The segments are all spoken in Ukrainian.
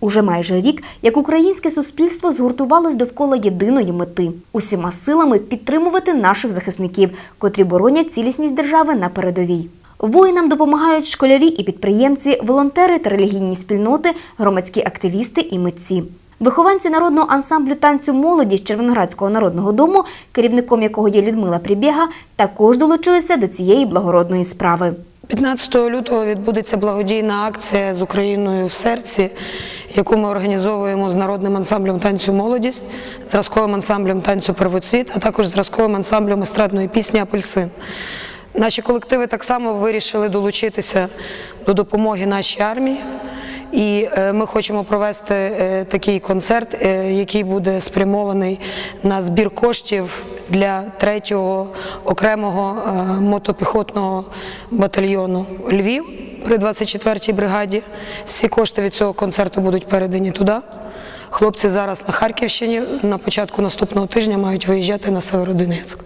Уже майже рік, як українське суспільство згуртувалось довкола єдиної мети усіма силами підтримувати наших захисників, котрі боронять цілісність держави на передовій. Воїнам допомагають школярі і підприємці, волонтери та релігійні спільноти, громадські активісти і митці. Вихованці народного ансамблю танцю молодість Червоноградського народного дому, керівником якого є Людмила Прибєга, також долучилися до цієї благородної справи. 15 лютого відбудеться благодійна акція з Україною в серці, яку ми організовуємо з народним ансамблем танцю Молодість, зразковим ансамблем танцю Первоцвіт, а також зразковим ансамблем естрадної пісні Апельсин. Наші колективи так само вирішили долучитися до допомоги нашій армії. І е, ми хочемо провести е, такий концерт, е, який буде спрямований на збір коштів для третього окремого мотопіхотного батальйону Львів при 24-й бригаді. Всі кошти від цього концерту будуть передані туди. Хлопці зараз на Харківщині на початку наступного тижня мають виїжджати на Северодонецьк.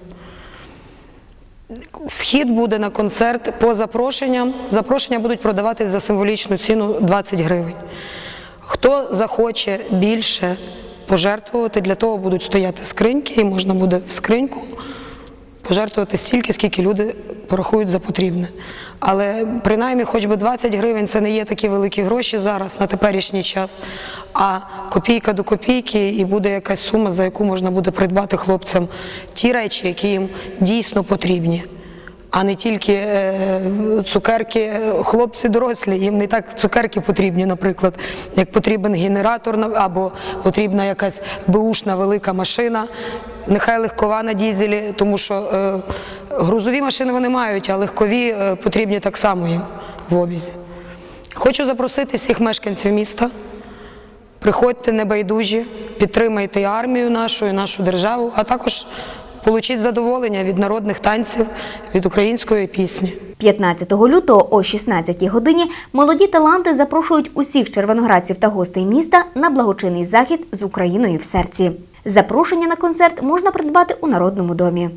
Вхід буде на концерт по запрошенням. Запрошення будуть продаватись за символічну ціну 20 гривень. Хто захоче більше пожертвувати, для того будуть стояти скриньки, і можна буде в скриньку пожертвувати стільки, скільки люди порахують за потрібне. Але принаймні, хоч би 20 гривень це не є такі великі гроші зараз на теперішній час, а копійка до копійки, і буде якась сума, за яку можна буде придбати хлопцям ті речі, які їм дійсно потрібні. А не тільки е, цукерки, хлопці дорослі, їм не так цукерки потрібні, наприклад, як потрібен генератор або потрібна якась беушна велика машина, нехай легкова на дізелі, тому що е, грузові машини вони мають, а легкові е, потрібні так само їм в обізі. Хочу запросити всіх мешканців міста. Приходьте небайдужі, підтримайте армію нашу, і нашу державу, а також получіть задоволення від народних танців, від української пісні. 15 лютого о 16 годині молоді таланти запрошують усіх червоноградців та гостей міста на благочинний захід з Україною в серці. Запрошення на концерт можна придбати у Народному домі.